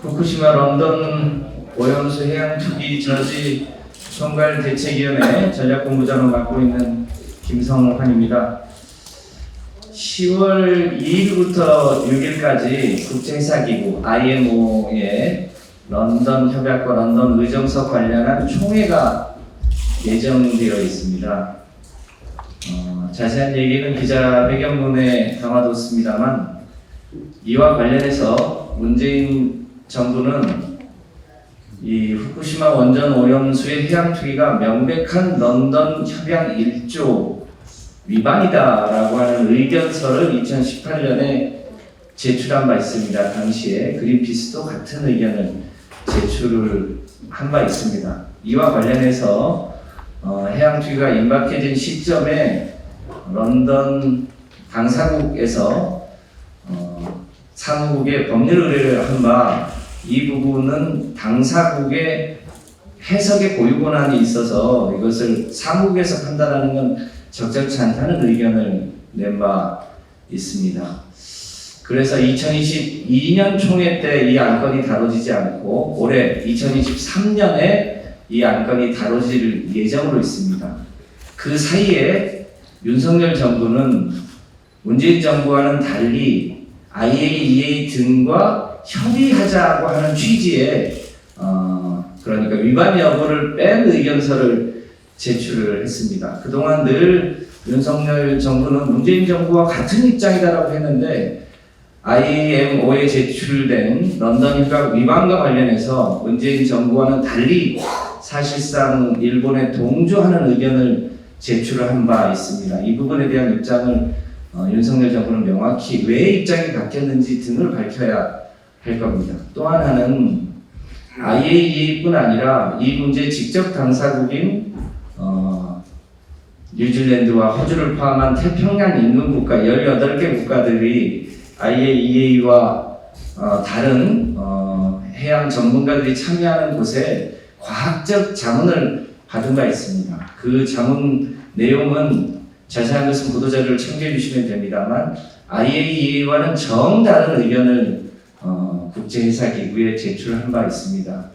후쿠시마 런던 오염수 해양 투기 저지 총괄 대책위원회 전략본부장을 맡고 있는 김성환입니다. 10월 2일부터 6일까지 국제회사기구 IMO의 런던 협약과 런던 의정서 관련한 총회가 예정되어 있습니다. 어, 자세한 얘기는 기자 회견문에 담아뒀습니다만 이와 관련해서 문재인 정부는 이 후쿠시마 원전 오염수의 해양 투기가 명백한 런던 협약 1조 위반이다라고 하는 의견서를 2018년에 제출한 바 있습니다. 당시에 그린피스도 같은 의견을 제출을 한 바 있습니다. 이와 관련해서 어, 해양 투기가 임박해진 시점에 런던 당사국에서 어, 사무국에 법률 의뢰를 한 바 이 부분은 당사국의 해석의 고유 권한이 있어서 이것을 사무국에서 판단하는 건 적절치 않다는 의견을 낸 바 있습니다. 그래서 2022년 총회 때 이 안건이 다뤄지지 않고 올해 2023년에 이 안건이 다뤄질 예정으로 있습니다. 그 사이에 윤석열 정부는 문재인 정부와는 달리 IAEA 등과 협의하자고 하는 취지의 어, 그러니까 위반 여부를 뺀 의견서를 제출을 했습니다. 그동안 늘 윤석열 정부는 문재인 정부와 같은 입장이다라고 했는데 IMO에 제출된 런던 협약 위반과 관련해서 문재인 정부와는 달리 사실상 일본에 동조하는 의견을 제출을 한 바 있습니다. 이 부분에 대한 입장을 어, 윤석열 정부는 명확히 왜 입장이 바뀌었는지 등을 밝혀야 할 겁니다. 또 하나는 IAEA뿐 아니라 이 문제 직접 당사국인 어, 뉴질랜드와 호주를 포함한 태평양 인근 국가 18개 국가들이 IAEA와 어, 다른 어, 해양 전문가들이 참여하는 곳에 과학적 자문을 받은 바 있습니다. 그 자문 내용은 자세한 것은 보도자료를 참고해 주시면 됩니다만 IAEA와는 정다른 의견을 어, 국제회사기구에 제출한 바 있습니다.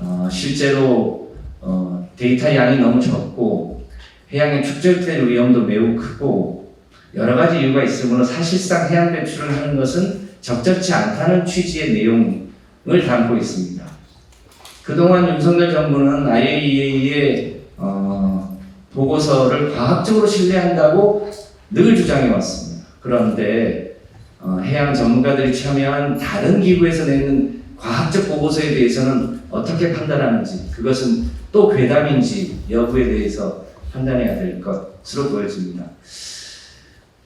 어, 실제로 어, 데이터 양이 너무 적고 해양에 축적될 위험도 매우 크고 여러 가지 이유가 있으므로 사실상 해양 배출을 하는 것은 적절치 않다는 취지의 내용을 담고 있습니다. 그동안 윤석열 정부는 IAEA의 어, 보고서를 과학적으로 신뢰한다고 늘 주장해 왔습니다. 그런데 어, 해양 전문가들이 참여한 다른 기구에서 내는 과학적 보고서에 대해서는 어떻게 판단하는지 그것은 또 괴담인지 여부에 대해서 판단해야 될 것으로 보여집니다.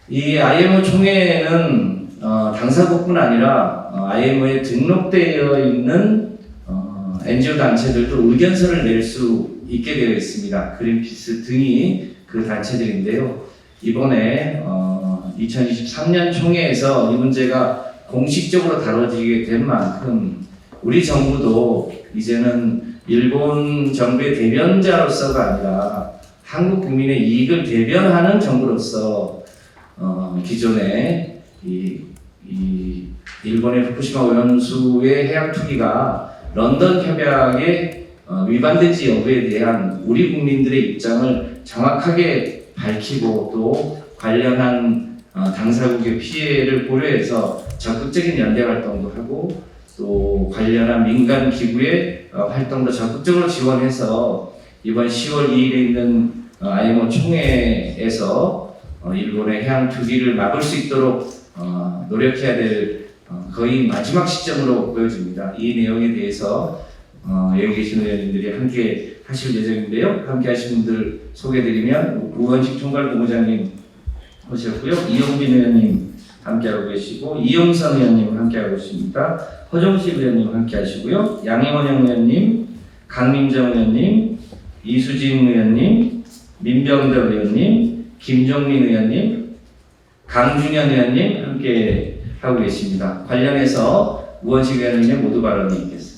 이 IMO 총회는 어, 당사국뿐 아니라 어, IMO에 등록되어 있는 어, NGO 단체들도 의견서를 낼 수 있게 되어 있습니다. 그린피스 등이 그 단체들인데요. 이번에 어, 2023년 총회에서 이 문제가 공식적으로 다뤄지게 된 만큼 우리 정부도 이제는 일본 정부의 대변자로서가 아니라 한국 국민의 이익을 대변하는 정부로서 어, 기존에 이, 이 일본의 후쿠시마 오염수의 해양 투기가 런던 협약에 어, 위반된지 여부에 대한 우리 국민들의 입장을 정확하게 밝히고 또 관련한 어, 당사국의 피해를 고려해서 적극적인 연대 활동도 하고 또 관련한 민간 기구의 어, 활동도 적극적으로 지원해서 이번 10월 2일에 있는 어, IMO 총회에서 어, 일본의 해양 투기를 막을 수 있도록 어, 노력해야 될 어, 거의 마지막 시점으로 보여집니다. 이 내용에 대해서 어, 여기 계신 의원님들이 함께 하실 예정인데요. 함께 하신 분들 소개드리면 우원식 총괄본부장님 오셨고요. 이용빈 의원님 함께하고 계시고 이용선 의원님 함께하고 계십니다. 허정식 의원님 함께하시고요. 양희원 의원님, 강민정 의원님, 이수진 의원님, 민병덕 의원님, 김종민 의원님, 강준현 의원님 함께 하고 계십니다. 관련해서 우원식 의원님 모두 발언이 있겠습니다.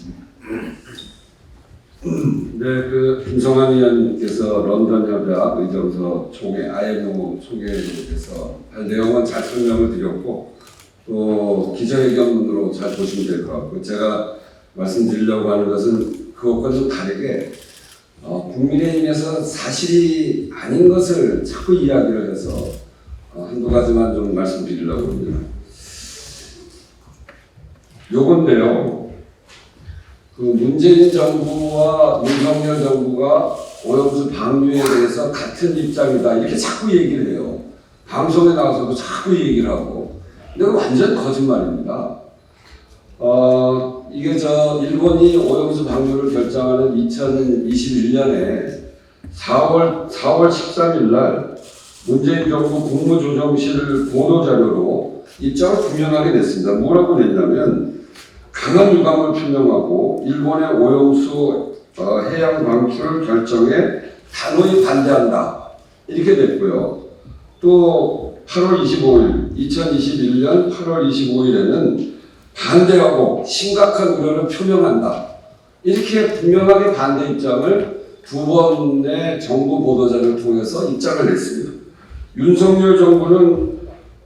네, 그 김성환 의원님께서 런던 협약 의정서 총회 IMO 총회에 대해서 할 내용은 잘 설명을 드렸고 또 기자회견으로 잘 보시면 될 것 같고 제가 말씀드리려고 하는 것은 그것과 좀 다르게 어, 국민의힘에서 사실이 아닌 것을 자꾸 이야기를 해서 어, 한두 가지만 좀 말씀드리려고 합니다. 요건데요. 그 문재인 정부와 윤석열 정부가 오염수 방류에 대해서 같은 입장이다 이렇게 자꾸 얘기를 해요. 방송에 나와서도 자꾸 얘기를 하고. 근데 완전 거짓말입니다. 어, 이게 저 일본이 오염수 방류를 결정하는 2021년에 4월 4월 13일 날 문재인 정부 국무조정실 보도 자료로 입장을 분명하게 냈습니다. 뭐라고 냈냐면 강한 유감을 표명하고 일본의 오염수 어, 해양 방출 결정에 단호히 반대한다. 이렇게 됐고요. 또 8월 25일, 2021년 8월 25일에는 반대하고 심각한 우려를 표명한다. 이렇게 분명하게 반대 입장을 두 번의 정부 보도자를 통해서 입장을 냈습니다. 윤석열 정부는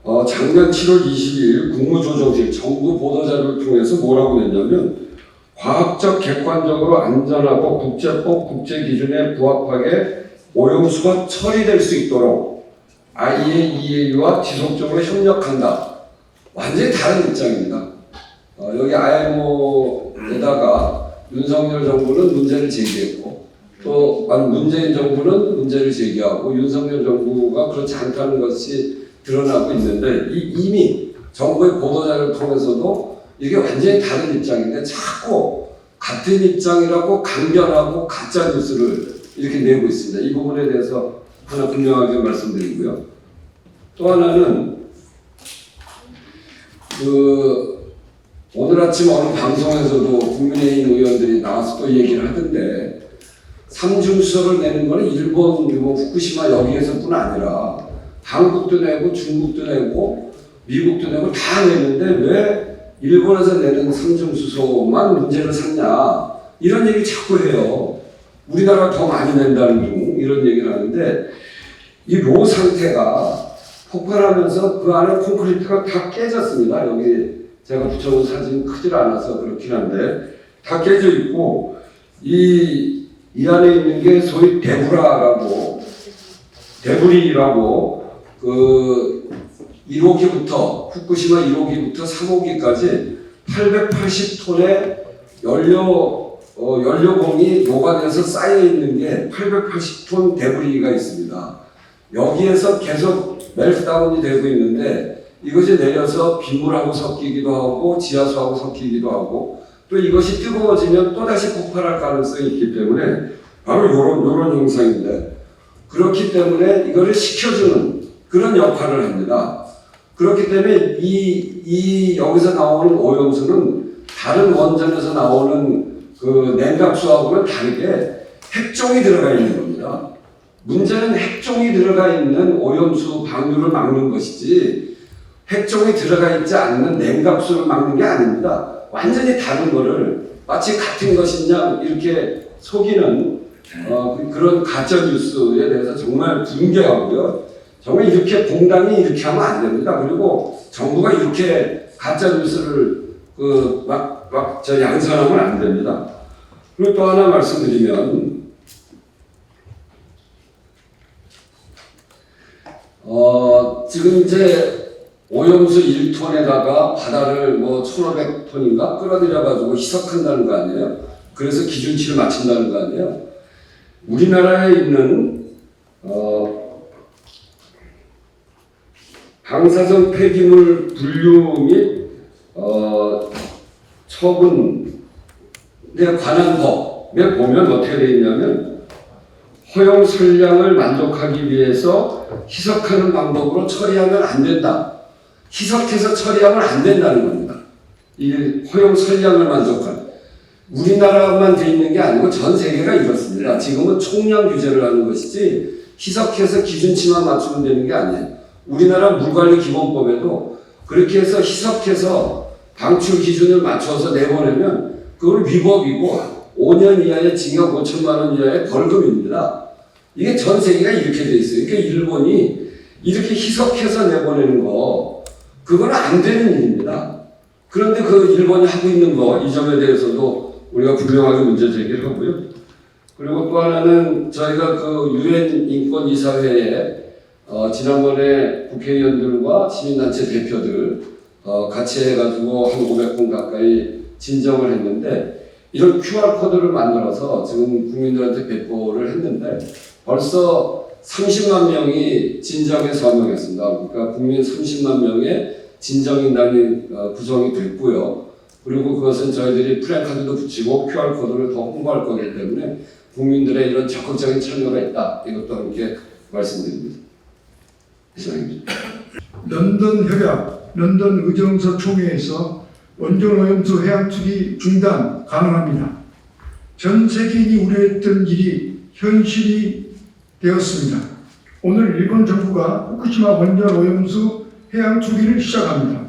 어, 작년 7월 22일 국무조정실 정부 보도자료를 통해서 뭐라고 냈냐면 과학적 객관적으로 안전하고 국제법 국제 기준에 부합하게 오염수가 처리될 수 있도록 IAEA와 지속적으로 협력한다. 완전히 다른 입장입니다. 어, 여기 IMO에다가 윤석열 정부는 문제를 제기했고 또 문재인 정부는 문제를 제기하고 윤석열 정부가 그렇지 않다는 것이 드러나고 있는데 이, 이미 정부의 보도자를 통해서도 이게 완전히 다른 입장인데 자꾸 같은 입장이라고 강변하고 가짜 뉴스를 이렇게 내고 있습니다. 이 부분에 대해서 하나 분명하게 말씀드리고요. 또 하나는 그 오늘 아침 어느 방송에서도 국민의힘 의원들이 나와서 또 얘기를 하던데 삼중수소를 내는 거는 일본 뭐 후쿠시마 여기에서뿐 아니라 한국도 내고 중국도 내고 미국도 내고 다 내는데 왜 일본에서 내는 삼중수소만 문제를 삼냐 이런 얘기 자꾸 해요. 우리나라 더 많이 낸다는 둥 이런 얘기를 하는데 이 로 상태가 폭발하면서 그 안에 콘크리트가 다 깨졌습니다. 여기 제가 붙여놓은 사진 크질 않아서 그렇긴 한데 다 깨져 있고 이, 이 안에 있는 게 소위 데브라라고 데브리라고 그 1호기부터 후쿠시마 1호기부터 3호기까지 880톤의 연료 어, 연료봉이 녹아내서 쌓여 있는 게 880톤 데브리가 있습니다. 여기에서 계속 멜트다운이 되고 있는데 이것이 내려서 빗물하고 섞이기도 하고 지하수하고 섞이기도 하고 또 이것이 뜨거워지면 또다시 폭발할 가능성이 있기 때문에 바로 이런 이런 현상인데 그렇기 때문에 이거를 식혀주는 그런 역할을 합니다. 그렇기 때문에 이, 이 여기서 나오는 오염수는 다른 원전에서 나오는 그 냉각수하고는 다르게 핵종이 들어가 있는 겁니다. 문제는 핵종이 들어가 있는 오염수 방류를 막는 것이지 핵종이 들어가 있지 않는 냉각수를 막는 게 아닙니다. 완전히 다른 거를 마치 같은 것이냐 이렇게 속이는 어, 그- 그런 가짜 뉴스에 대해서 정말 분개하고요. 정말 이렇게 공당이 이렇게 하면 안 됩니다. 그리고 정부가 이렇게 가짜 뉴스를 그 막 막저 양산하면 안 됩니다. 그리고 또 하나 말씀드리면 어, 지금 이제 오염수 1톤에다가 바다를 뭐 1,500톤인가 끌어들여 가지고 희석한다는 거 아니에요? 그래서 기준치를 맞춘다는 거 아니에요? 우리나라에 있는 어, 방사성 폐기물 분류 및 어, 처분에 관한 법에 보면 어떻게 되어 있냐면 허용 설량을 만족하기 위해서 희석하는 방법으로 처리하면 안 된다. 희석해서 처리하면 안 된다는 겁니다. 이 허용 설량을 만족한 우리나라만 돼 있는 게 아니고 전 세계가 이렇습니다. 지금은 총량 규제를 하는 것이지 희석해서 기준치만 맞추면 되는 게 아니에요. 우리나라 물관리 기본법에도 그렇게 해서 희석해서 방출 기준을 맞춰서 내보내면 그걸 위법이고 5년 이하의 징역 5천만 원 이하의 벌금입니다. 이게 전 세계가 이렇게 돼 있어요. 그러니까 일본이 이렇게 희석해서 내보내는 거 그건 안 되는 일입니다. 그런데 그 일본이 하고 있는 거 이 점에 대해서도 우리가 분명하게 문제 제기를 하고요. 그리고 또 하나는 저희가 그 유엔 인권 이사회에 어, 지난번에 국회의원들과 시민단체 대표들 어, 같이 해가지고 한 500분 가까이 진정을 했는데 이런 QR 코드를 만들어서 지금 국민들한테 배포를 했는데 벌써 30만 명이 진정에 서명했습니다. 그러니까 국민 30만 명의 진정인단이 어, 구성이 됐고요. 그리고 그것은 저희들이 플래카드도 붙이고 QR 코드를 더 홍보할 거기 때문에 국민들의 이런 적극적인 참여가 있다. 이것도 함께 말씀드립니다. 이상입니다. 런던 협약, 런던 의정서 총회에서 원전 오염수 해양 투기 중단 가능합니다. 전 세계인이 우려했던 일이 현실이 되었습니다. 오늘 일본 정부가 후쿠시마 원전 오염수 해양 투기를 시작합니다.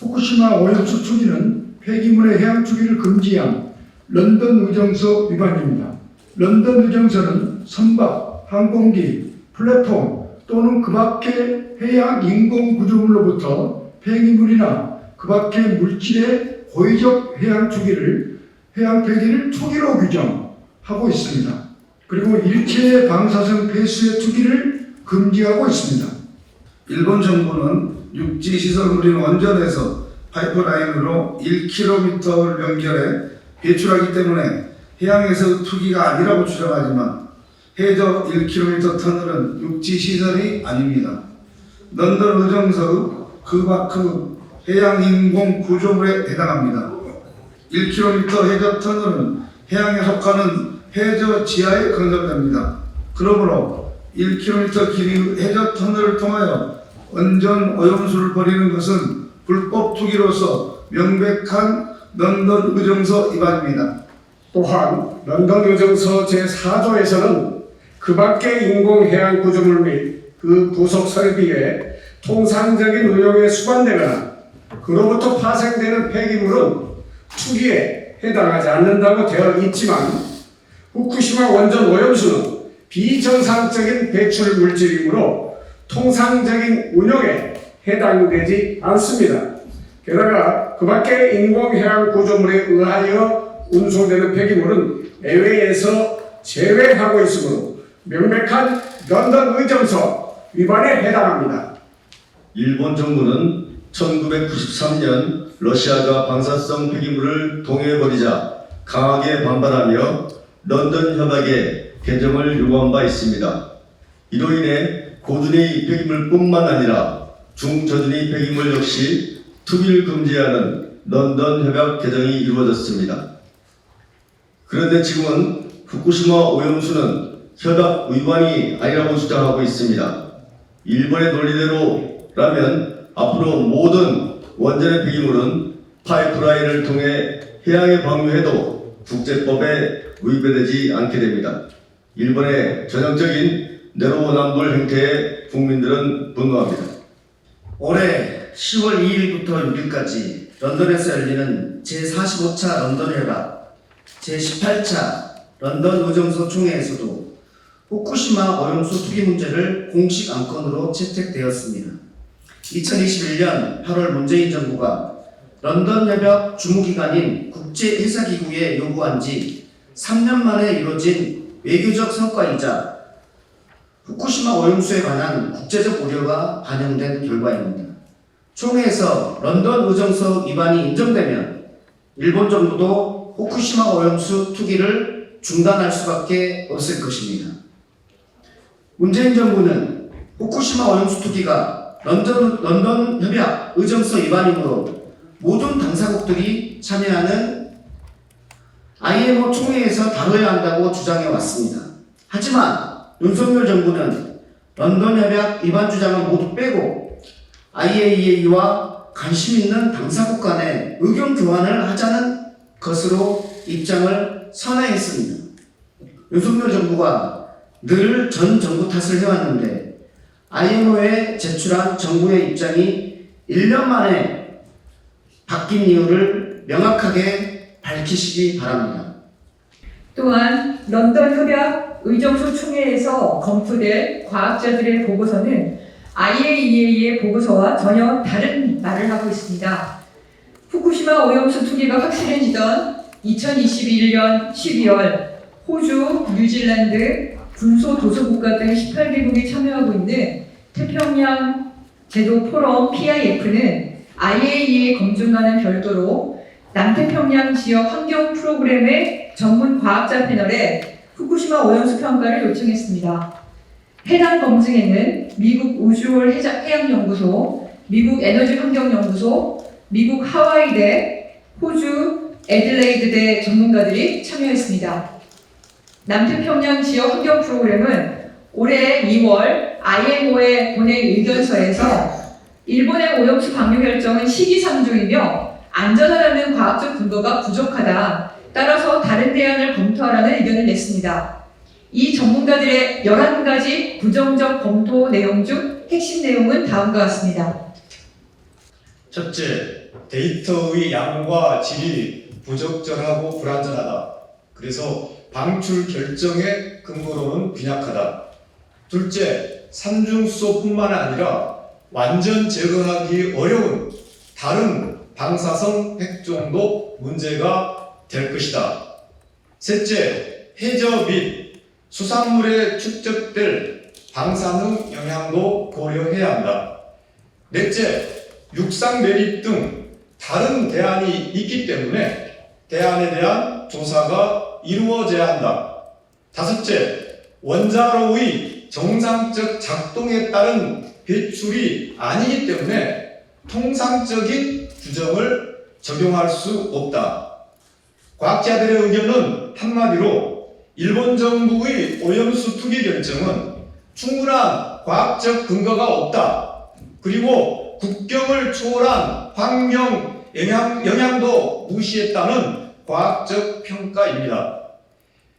후쿠시마 오염수 투기는 폐기물의 해양 투기를 금지한 런던 의정서 위반입니다. 런던 의정서는 선박, 항공기, 플랫폼 또는 그 밖의 해양 인공 구조물로부터 폐기물이나 그 밖의 물질의 고의적 해양 투기를 해양 폐기를 투기로 규정하고 있습니다. 그리고 일체의 방사성 폐수의 투기를 금지하고 있습니다. 일본 정부는 육지 시설물인 원전에서 파이프라인으로 1km를 연결해 배출하기 때문에 해양에서 투기가 아니라고 주장하지만 해저 1km 터널은 육지 시설이 아닙니다. 런던 의정서의 그 밖의 해양 인공 구조물에 해당합니다. 1km 해저 터널은 해양에 속하는 해저 지하에 건설됩니다. 그러므로 1km 길이의 해저 터널을 통하여 원전 오염수를 버리는 것은 불법 투기로서 명백한 런던 의정서 위반입니다. 또한 런던 의정서 제4조에서는 그 밖의 인공해양 구조물 및 그 부속 설비에 통상적인 운영에 수반되거나 그로부터 파생되는 폐기물은 투기에 해당하지 않는다고 되어 있지만 후쿠시마 원전 오염수는 비정상적인 배출 물질이므로 통상적인 운영에 해당되지 않습니다. 게다가 그 밖의 인공해양 구조물에 의하여 운송되는 폐기물은 내외에서 제외하고 있으므로 명백한 런던 의정서 위반에 해당합니다. 일본 정부는 1993년 러시아가 방사성 폐기물을 동해버리자 강하게 반발하며 런던 협약에 개정을 요구한 바 있습니다. 이로 인해 고준위 폐기물뿐만 아니라 중저준위 폐기물 역시 투기를 금지하는 런던 협약 개정이 이루어졌습니다. 그런데 지금은 후쿠시마 오염수는 협약 위반이 아니라고 주장하고 있습니다. 일본의 논리대로라면 앞으로 모든 원전의 폐기물은 파이프라인을 통해 해양에 방류해도 국제법에 위배되지 않게 됩니다. 일본의 전형적인 내로남불 행태에 국민들은 분노합니다. 올해 10월 2일부터 6일까지 런던에서 열리는 제45차 런던 회박, 제18차 런던 의정서 총회에서도 후쿠시마 오염수 투기 문제를 공식 안건으로 채택되었습니다. 2021년 8월 문재인 정부가 런던 협약 주무기관인 국제회사기구에 요구한 지 3년 만에 이루어진 외교적 성과이자 후쿠시마 오염수에 관한 국제적 우려가 반영된 결과입니다. 총회에서 런던 의정서 위반이 인정되면 일본 정부도 후쿠시마 오염수 투기를 중단할 수밖에 없을 것입니다. 문재인 정부는 후쿠시마 오염수 투기가 런던, 런던 협약 의정서 위반이므로 모든 당사국들이 참여하는 IMO 총회에서 다뤄야 한다고 주장해 왔습니다. 하지만 윤석열 정부는 런던 협약 위반 주장을 모두 빼고 IAEA와 관심 있는 당사국 간의 의견 교환을 하자는 것으로 입장을 선회했습니다. 윤석열 정부가 늘 전 정부 탓을 해왔는데 IMO에 제출한 정부의 입장이 1년 만에 바뀐 이유를 명확하게 밝히시기 바랍니다. 또한 런던 협약 의정수 총회에서 검토될 과학자들의 보고서는 IAEA의 보고서와 전혀 다른 말을 하고 있습니다. 후쿠시마 오염수 투기가 확실해지던 2021년 12월 호주, 뉴질랜드, 군소 도서국가 등 18개국이 참여하고 있는 태평양 제도 포럼 PIF는 IAEA 검증과는 별도로 남태평양 지역 환경 프로그램의 전문 과학자 패널에 후쿠시마 오염수 평가를 요청했습니다. 해당 검증에는 미국 우주월 해양연구소, 미국 에너지환경연구소, 미국 하와이대, 호주 애들레이드대 전문가들이 참여했습니다. 남태평양 지역 환경 프로그램은 올해 2월 IMO에 보낸 의견서에서 일본의 오염수 방류 결정은 시기상조이며 안전하다는 과학적 근거가 부족하다. 따라서 다른 대안을 검토하라는 의견을 냈습니다. 이 전문가들의 11가지 부정적 검토 내용 중 핵심 내용은 다음과 같습니다. 첫째, 데이터의 양과 질이 부적절하고 불안전하다. 그래서 방출 결정의 근거로는 빈약하다. 둘째, 삼중수소뿐만 아니라 완전 제거하기 어려운 다른 방사성 핵종도 문제가 될 것이다. 셋째, 해저 및 수산물에 축적될 방사능 영향도 고려해야 한다. 넷째, 육상 매립 등 다른 대안이 있기 때문에 대안에 대한 조사가 이루어져야 한다. 다섯째, 원자로의 정상적 작동에 따른 배출이 아니기 때문에 통상적인 규정을 적용할 수 없다. 과학자들의 의견은 한마디로 일본 정부의 오염수 투기 결정은 충분한 과학적 근거가 없다. 그리고 국경을 초월한 환경 영향, 영향도 무시했다는 과학적 평가입니다.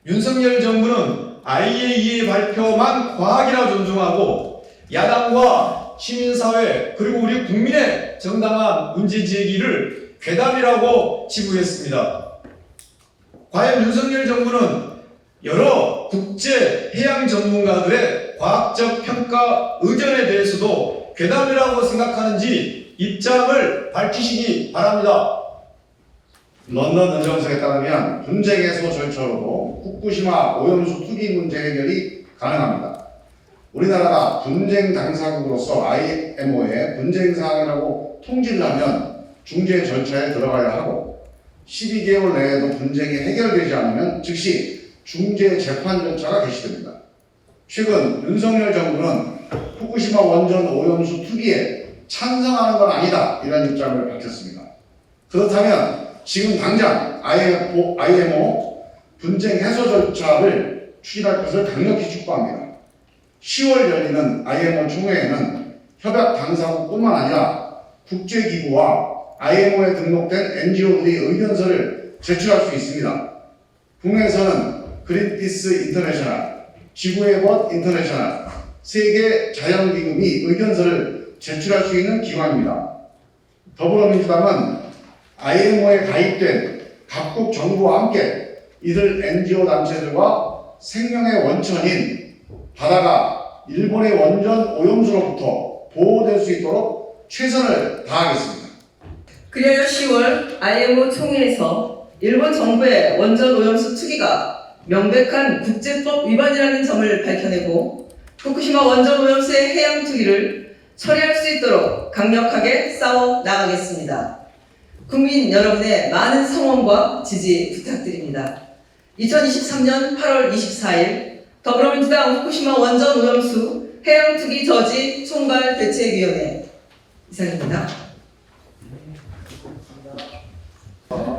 윤석열 정부는 IAEA 발표만 과학이라 존중하고 야당과 시민사회 그리고 우리 국민의 정당한 문제 제기를 괴담이라고 치부했습니다. 과연 윤석열 정부는 여러 국제 해양 전문가들의 과학적 평가 의견에 대해서도 괴담이라고 생각하는지 입장을 밝히시기 바랍니다. 런던 의정서에 따르면 분쟁 해소 절차로도 후쿠시마 오염수 투기 문제 해결이 가능합니다. 우리나라가 분쟁 당사국으로서 IMO에 분쟁 사항이라고 통지를 하면 중재 절차에 들어가야 하고 12개월 내에도 분쟁이 해결되지 않으면 즉시 중재 재판 절차가 개시됩니다. 최근 윤석열 정부는 후쿠시마 원전 오염수 투기에 찬성하는 건 아니다 이런 입장을 밝혔습니다. 그렇다면 지금 당장 IMO, IMO 분쟁 해소 절차를 추진할 것을 강력히 촉구합니다. 10월 열리는 IMO 총회에는 협약 당사국뿐만 아니라 국제기구와 IMO에 등록된 NGO들이 의견서를 제출할 수 있습니다. 국내에서는 그린피스 인터내셔널, 지구의 벗 인터내셔널, 세계 자연기금이 의견서를 제출할 수 있는 기관입니다. 더불어민주당은 IMO에 가입된 각국 정부와 함께 이들 NGO 단체들과 생명의 원천인 바다가 일본의 원전 오염수로부터 보호될 수 있도록 최선을 다하겠습니다. 그리하여 10월 IMO 총회에서 일본 정부의 원전 오염수 투기가 명백한 국제법 위반이라는 점을 밝혀내고 후쿠시마 원전 오염수의 해양 투기를 처리할 수 있도록 강력하게 싸워 나가겠습니다. 국민 여러분의 많은 성원과 지지 부탁드립니다. 2023년 8월 24일 더불어민주당 후쿠시마 원전 오염수 해양 투기 저지 총괄 대책위원회 이상입니다.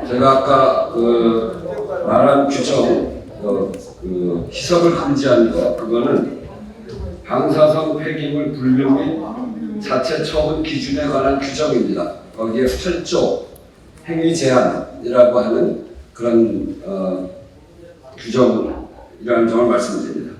제가 아까 그 말한 규정, 어, 그 희석을 금지한 거, 그거는 방사성 폐기물 분류 및 자체 처분 기준에 관한 규정입니다. 거기에 8조 행위 제한이라고 하는 그런 어, 규정 이라는 점을 말씀드립니다.